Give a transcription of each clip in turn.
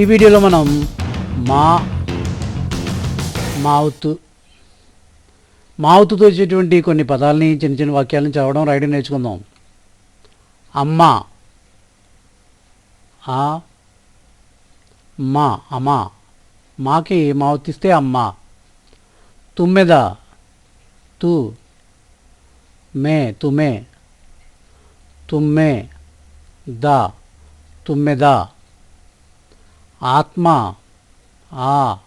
ఈ వీడియోలో మనం మా మావుత్ మావుతుతో వచ్చేటువంటి కొన్ని పదాలని చిన్న చిన్న వాక్యాలను చదవడం రాయడం నేర్చుకుందాం. అమ్మ ఆ మా అమ్మ మాకి మావుతిస్తే అమ్మ. తుమ్మెద తు మే తుమే తుమ్మే ద తుమ్మెదా. ఆత్మ ఆ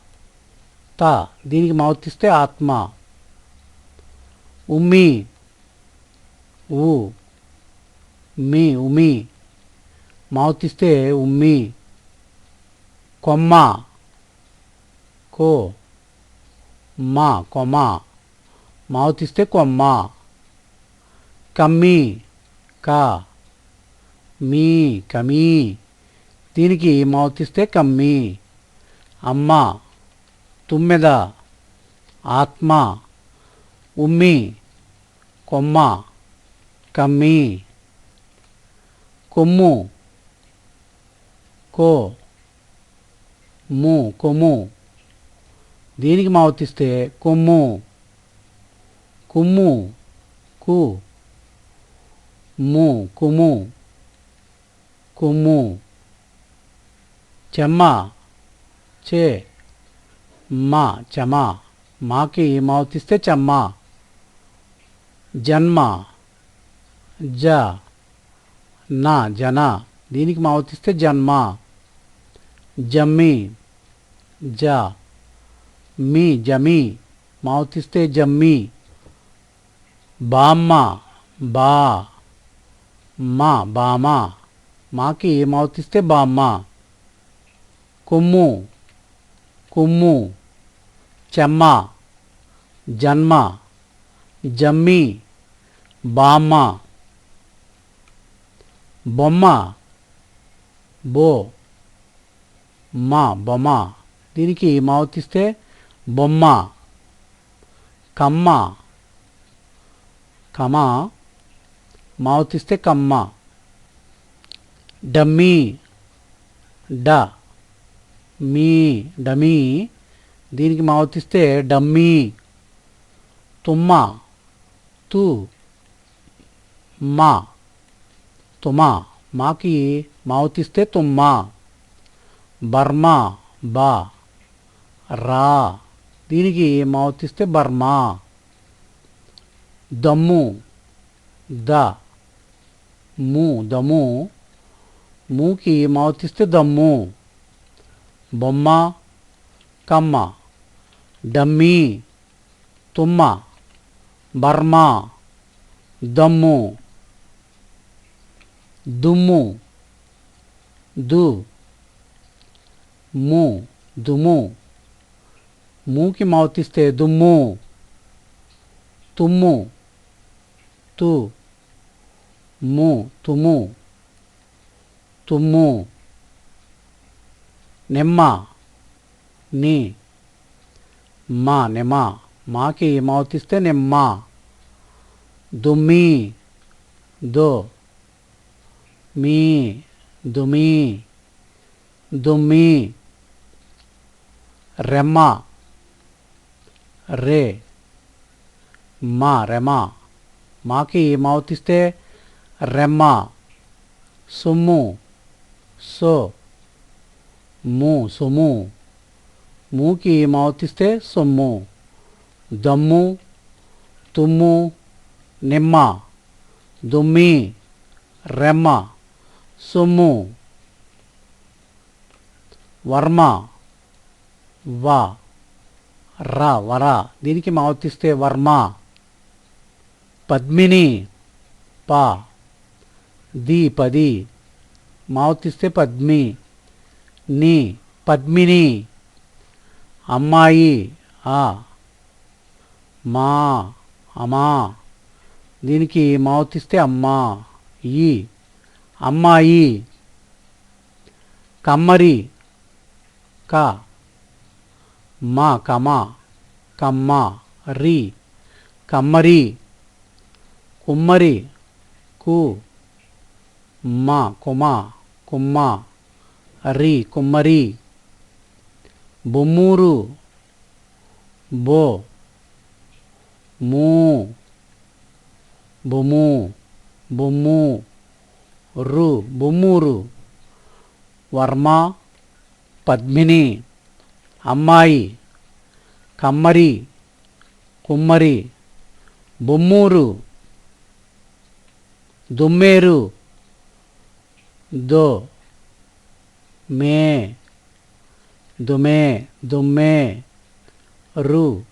త. దీనికి మౌతిస్తే ఆత్మ. ఉమ్మి ఉ మీ ఉమి మౌతిస్తే ఉమ్మి. కొమ్మ కో. మా కొమ్మ. మౌతిస్తే కొమ్మ. కమ్మి కా. మీ కమీ. దీనికి మౌతిస్తే కమ్మి. అమ్మ తుమ్మెద. ఆత్మ ఉమ్మి. కొమ్మ కమ్మి. కొమ్ము కో. ము కొమ్ము. దీనికి మావర్తిస్తే కొమ్ము. కుమ్ము కు. ము కుము. కొమ్ము. చెమ్మ చే మా చమా. మాకి మావుతిస్తే చెమ్మ. జన్మ జ నా జన. దీనికి మౌతిస్తే జన్మ. జమ్మి జ మీ జమి. మౌతిస్తే జమ్మి. బామ్మ బా మా బామ. మాకి మావుతిస్తే బామ్మ. కొమ్ము కొమ్ము చెమ్మ జన్మ జమ్మి బామ్మ బొమ్మ బో మా బొమ్మ. దీనికి మావతిస్తే బొమ్మ కమ్మ కమ. మావతిస్తే కమ్మ. డమ్మీ డ. మీ డమీ. దీనికి మావతిస్తే డమ్మీ. తుమ్మ. తు. మా. తుమ మాకి మావతిస్తే తుమ్మ. బర్మా. బా. రా. దీనికి మావతిస్తే బర్మా. దమ్ము. ద. ము. దమ్ము. మూకి మావతిస్తే దమ్ము. బొమ్మ కమ్మ. డమ్మీ తుమ్మ. బర్మా దమ్ము. దుమ్ము. దు. ము దుమ్ము మూకి మౌతిస్తే దుమ్ము. తుమ్ము. తు. ము తుమ్ము. తుమ్ము. నిమ్మ. ని. మా నిమ్మ మాకి మౌతిస్తే నిమ్మ. దుమ్మి దో. మీ. దుమి. దుమ్మి రెమ్మ. రే. మా రెమ. మాకి మౌతిస్తే రెమ్మ. సుమ్ము. సో. మూ సొమ్ము మూకి మౌతిస్తే సొమ్ము. దమ్ము తుమ్ము నిమ్మ. దుమ్మి రెమ్మ. సొమ్ము. వర్మ. వ. ర వర. దీనికి మావతిస్తే వర్మ. పద్మిని. ప. ది పది. మౌతిస్తే పద్మి. నీ పద్మిని. అమ్మాయి ఆ. మా అమా. దీనికి మౌతిస్తే అమ్మా. ఈ. అమ్మాయి. కమ్మరి. క. మా కమ. కమ్మ రి. కమ్మరి. కుమ్మరి. కు. మా కుమ కుమ్మ. రి కుమ్మరి. బొమ్మూరు బో. మూ. బొమ్ము. బొమ్ము. రు బొమ్మూరు. వర్మ పద్మిని. అమ్మాయి కమ్మరి. కుమ్మరి. బొమ్మూరు. దుమ్మేరు. దో. మే దుమే దుమ్మే రు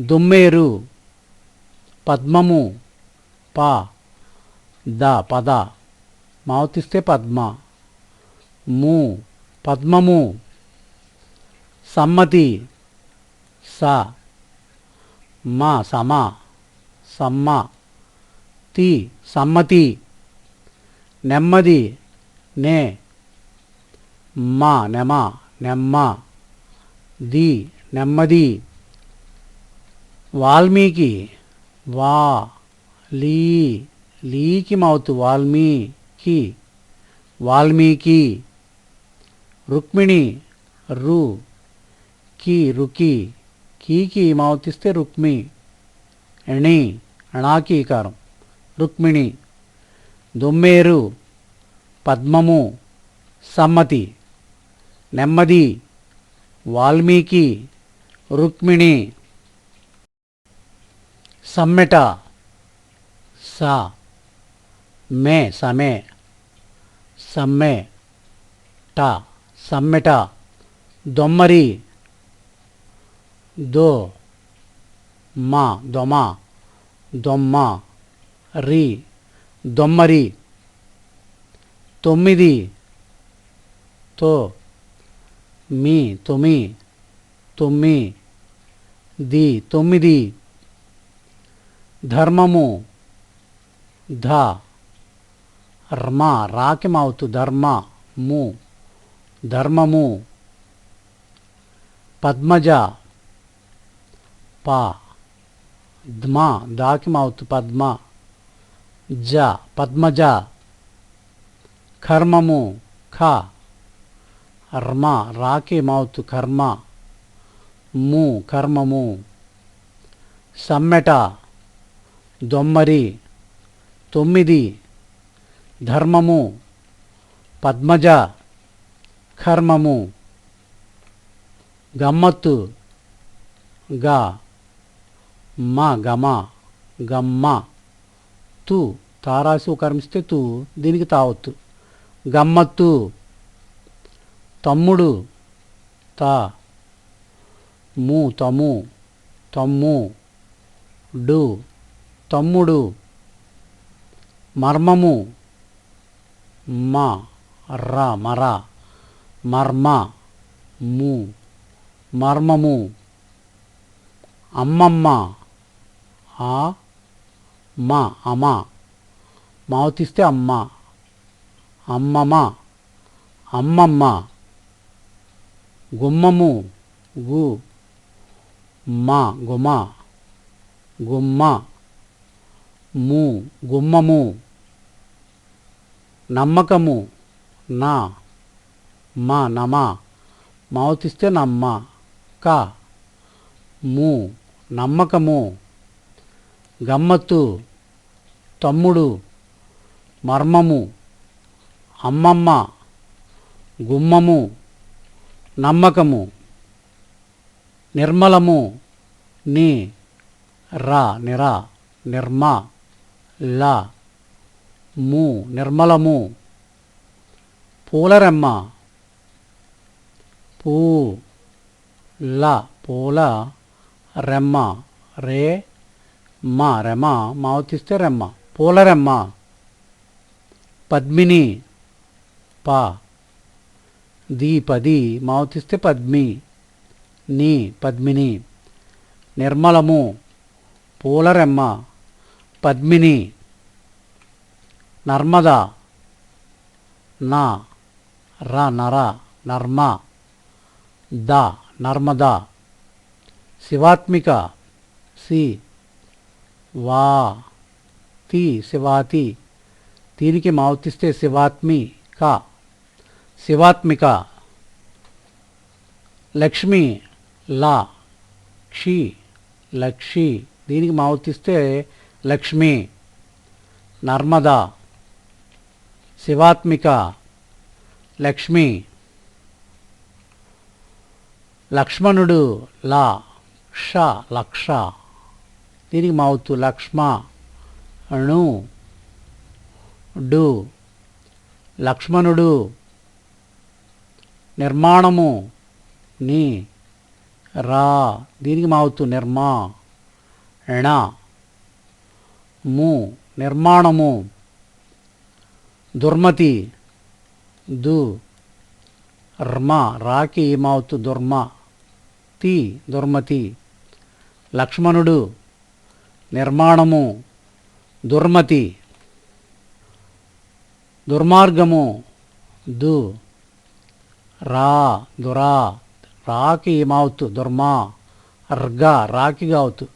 దుమ్మేరు పద్మము పా ద పద. మావతిస్తే పద్మ. ము పద్మము. సమ్మతి స. మా సమ. సమ్మ. తి సమ్మతి. నెమ్మది నే. మా నెమ నెమ్మ ది నెమ్మది వాల్మీకి వా లీ లీకి మౌత్ వాల్మీకి వాల్మీకి రుక్మిణి రు కి రుకి కీకి మౌతిస్తే రుక్మి ఎణి అణాకీకారం రుక్మిణి దొమ్మేరు పద్మము సమ్మతి. నెమ్మది వాల్మీకి రుక్మిణి సమ్మెట సా మే సమే సమ్మె ట సమ్మెట దొమ్మరి దో మా దొమ దొమ్మ రి దొమ్మరి తొమ్మిది తో మీ తొమి తొమ్మి ది తొమ్మిది ధర్మము ధ ర్మ రాకిమావుతు ధర్మ ము ధర్మము పద్మజ ప ద్మ దాకిమావుతు పద్మ జ పద్మజ కర్మము ఖ ర్మ రాకి మౌత్ కర్మ ము కర్మము సమ్మెట దొమ్మరి తొమ్మిది ధర్మము పద్మజ కర్మము గమ్మత్తు గా మా గమ గమ్మ తు తారాసి కర్మిస్తే తు దీనికి తావత్తు. గమ్మత్తు తమ్ముడు తా. ము తము. తమ్ము. డు. తమ్ముడు. మర్మము. మ. ర. మర. మర్మ. ము. మర్మము. అమ్మమ్మ. ఆ. మ. అమ. మావతిస్తే అమ్మ. అమ్మమ్మ. అమ్మమ్మ. గుమ్మము గు మా గుమ గుమ్మ ము గుమ్మము నమ్మకము నా మా నమ మావతిస్తే నమ్మ క ము నమ్మకము గమ్మత్తు తమ్ముడు మర్మము అమ్మమ్మ గుమ్మము నమ్మకము నిర్మలము నీ రా నిరా నిర్మ లా ము నిర్మలము పూలరెమ్మ పూ ల పూల రెమ్మ రే మా రెమ్మ మావతిస్తే రెమ్మ పూలరెమ్మ పద్మిని పా దీ పది మావతిస్తే పద్మి నీ పద్మిని నిర్మలము పూలరెమ్మ పద్మిని నర్మద నా ర నర నర్మ ద నర్మద శివాత్మిక సి వా తి శివాతి దీనికి మావతిస్తే శివాత్మి క శివాత్మిక లక్ష్మి లా క్షి లక్షి. దీనికి మావర్తిస్తే లక్ష్మి నర్మదా. శివాత్మిక లక్ష్మి లక్ష్మణుడు లా క్ష లక్ష. దీనికి మావుతు లక్ష్మ అణు డు లక్ష్మణుడు. నిర్మాణము ని రా. దీనికి మావుతు నిర్మా. ణ ము. నిర్మాణము. దుర్మతి. దు. ర్మ. రాకి ఏమవుతు దుర్మ. తి. దుర్మతి. లక్ష్మణుడు. నిర్మాణము. దుర్మతి. దుర్మార్గము. దు. రా దురా రాకి ఏమవుతు దుర్మా అర్గ రాకి కావుతు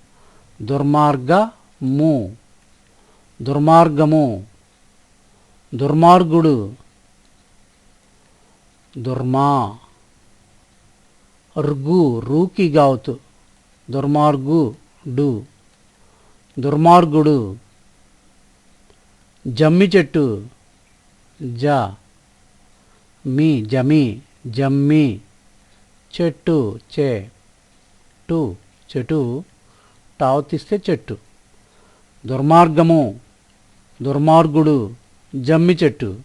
దుర్మార్గము దుర్మార్గము. దుర్మార్గుడు. దుర్మా. రుగు రూకి గావుతు. దుర్మార్గుడు దుర్మార్గుడు. జమ్మి చెట్టు. జ. మీ జమి. జమ్మి. చెట్టు చే. టు. చెట్టు టావతిస్తే చెట్టు. దుర్మార్గము. దుర్మార్గుడు. జమ్మి చెట్టు.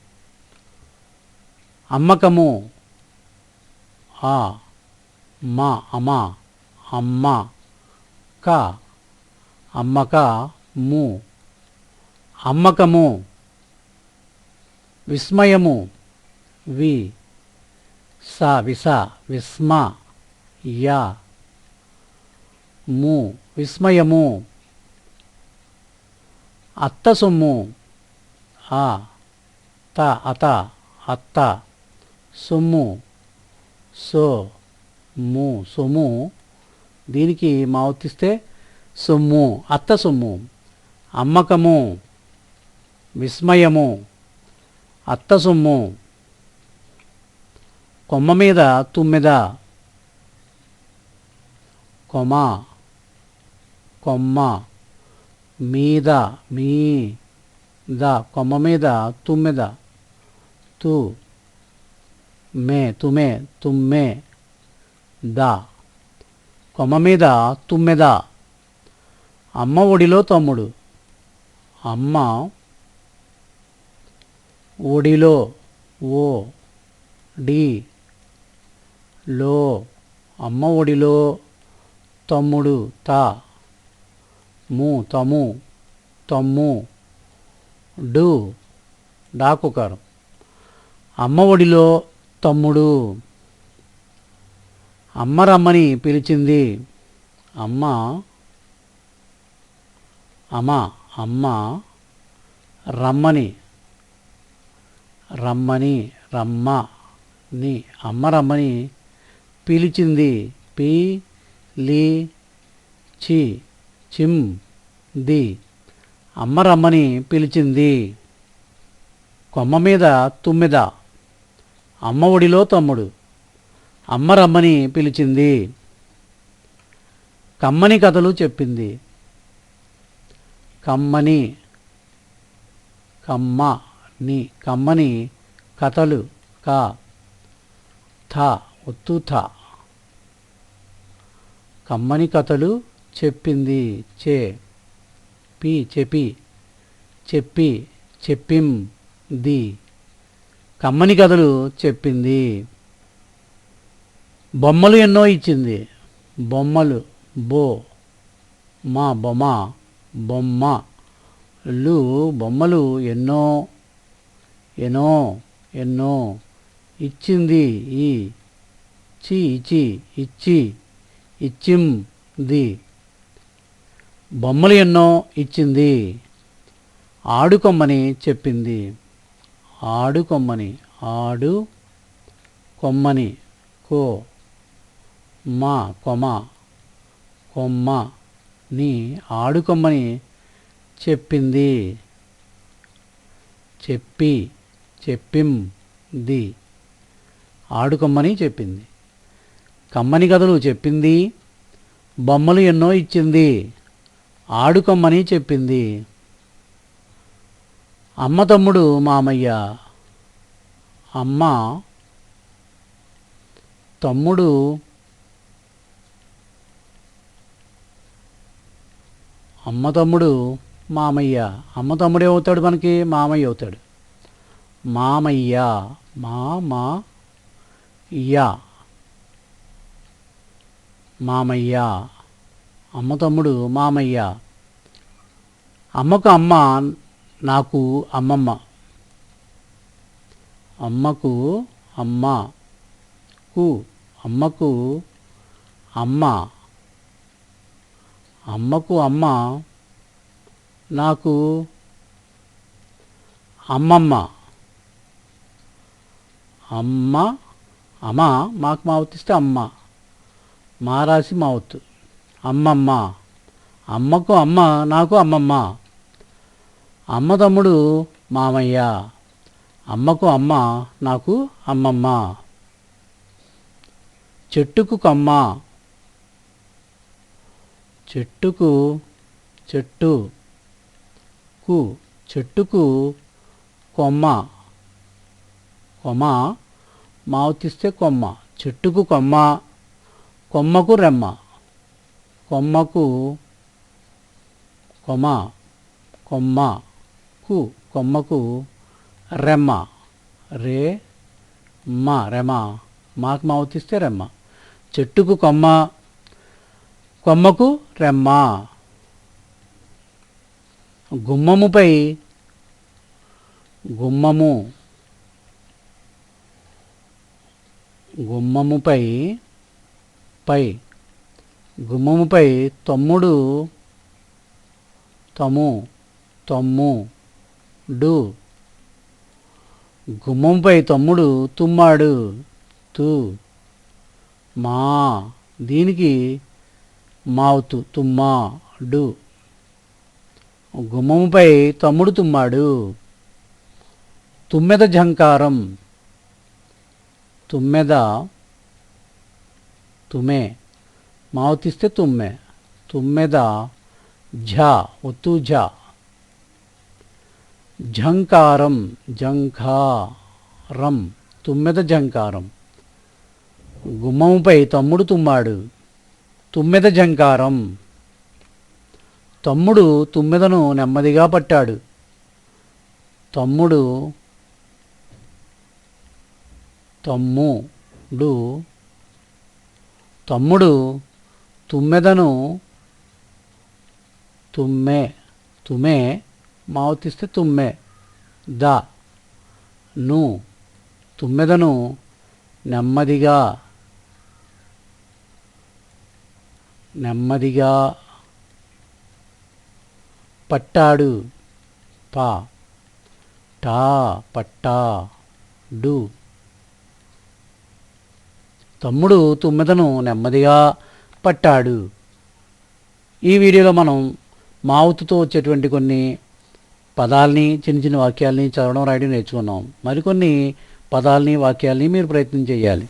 అమ్మకము. ఆ. మా. అమ్మ అమ్మ. క. అమ్మక. ము. అమ్మకము. విస్మయము. వి. స విస విస్మ యా ము విస్మయము అత్త సొమ్ము ఆ త అత అత్త సొమ్ము సో ము సొమ్ము దీనికి మావర్తిస్తే సొమ్ము అత్త సొమ్ము అమ్మకము విస్మయము అత్త సొమ్ము కొమ్మ మీద తుమ్మెద. కొమ కొమ్మ మీద మీ ద కొమ్మ మీద తుమ్మెద. తు మే తుమే తుమ్మే ద. కొమ్మ మీద తుమ్మెద. అమ్మ ఒడిలో తమ్ముడు. అమ్మ ఒడిలో ఓ డి లో అమ్మ ఒడిలో తమ్ముడు త ము తము తమ్ము డు డాకుకారం. అమ్మ ఒడిలో తమ్ముడు. అమ్మ రమ్మని పిలిచింది. అమ్మ అమ్మ అమ్మ రమ్మని రమ్మని రమ్మ ని అమ్మ రమ్మని పిలిచింది. పి లి చి చిమ్ ది. అమ్మ రమ్మని పిలిచింది. కొమ్మ మీద తుమ్మిద. అమ్మ ఒడిలో తమ్ముడు. అమ్మ రమ్మని పిలిచింది. కమ్మని కథలు చెప్పింది. కమ్మని కమ్మ ని కమ్మని కథలు క థ. ఒత్తూత. కమ్మని కథలు చెప్పింది చే. పి చెప్పి. చెప్పి చెప్పిం ది. కమ్మని కథలు చెప్పింది. బొమ్మలు ఎన్నో ఇచ్చింది. బొమ్మలు బో మా బొమ్మ బొమ్మ. లు బొమ్మలు ఎన్నో ఎన్నో ఎన్నో ఇచ్చింది ఈ ఇచ్చి ఇచి ఇచ్చి ఇచ్చింది. బొమ్మలు ఎన్నో ఇచ్చింది. ఆడుకొమ్మని చెప్పింది. ఆడుకొమ్మని ఆడు కొమ్మని కో మా కొమ కొమ్మ ని ఆడుకొమ్మని చెప్పింది. చెప్పి చెప్పింది ఆడుకొమ్మని చెప్పింది. కమ్మని కథలు చెప్పింది బొమ్మలు ఎన్నో ఇచ్చింది ఆడుకొమ్మని చెప్పింది. అమ్మ తమ్ముడు మామయ్య అమ్మ తమ్ముడు అమ్మ తమ్ముడు మామయ్య. అమ్మ తమ్ముడు ఏమవుతాడు మనకి? మామయ్య అవుతాడు. మామయ్య మామ యా మామయ్య. అమ్మ తమ్ముడు మామయ్య. అమ్మకు అమ్మ నాకు అమ్మమ్మ. అమ్మకు అమ్మ. కు అమ్మకు అమ్మ. అమ్మకు అమ్మ. నాకు అమ్మమ్మ. అమ్మ అమ్మ మాకు మావుతిస్తే అమ్మ. మారాసి మావుతు అమ్మమ్మ. అమ్మకు అమ్మ నాకు అమ్మమ్మ. అమ్మ తమ్ముడు మామయ్య. అమ్మకు అమ్మ నాకు అమ్మమ్మ. చెట్టుకు కమ్మ. చెట్టుకు చెట్టు. కు చెట్టుకు కొమ్మ. కొమ్మ. మావుతిస్తే కొమ్మ. చెట్టుకు కొమ్మ. కొమ్మకు రెమ్మ. కొమ్మకు కొమ్మ కొమ్మ కు కొమ్మకు రెమ్మ. రే మా రెమ. మాకు మావుతిస్తే రెమ్మ. చెట్టుకు కొమ్మ. కొమ్మకు రెమ్మ. గుమ్మముపై గుమ్మము. గుమ్మముపై పై గుమ్మముపై తమ్ముడు తము తమ్ము డు. గుమ్మంపై తమ్ముడు తుమ్మాడు తు. మా దీనికి మావుతు తుమ్మాడు గుమ్మంపై తమ్ముడు తుమ్మాడు తుమ్మెద ఝంకారం తుమ్మెద తుమే మావుతిస్తే తుమ్మె తుమ్మెద ఝ ఒత్తు ఝ ఝంకారం జంఖారం తుమ్మెద జంకారం గుమ్మంపై తమ్ముడు తుమ్మాడు తుమ్మెద జంకారం తమ్ముడు తుమ్మెదను నెమ్మదిగా పట్టాడు తమ్ముడు తమ్ముడు తమ్ముడు తుమ్మెదను తుమ్మె తుమే మావతిస్తే తుమ్మె ద ను తుమ్మెదను నెమ్మదిగా నెమ్మదిగా పట్టాడు పా టా పట్టా డు తమ్ముడు తుమ్మెదను నెమ్మదిగా పట్టాడు. ఈ వీడియోలో మనం మావుతుతో వచ్చేటువంటి కొన్ని పదాలని చిన్న చిన్న వాక్యాలని చదవడం రాయడం నేర్చుకున్నాం. మరికొన్ని పదాలని వాక్యాలని మీరు ప్రయత్నం చేయాలి.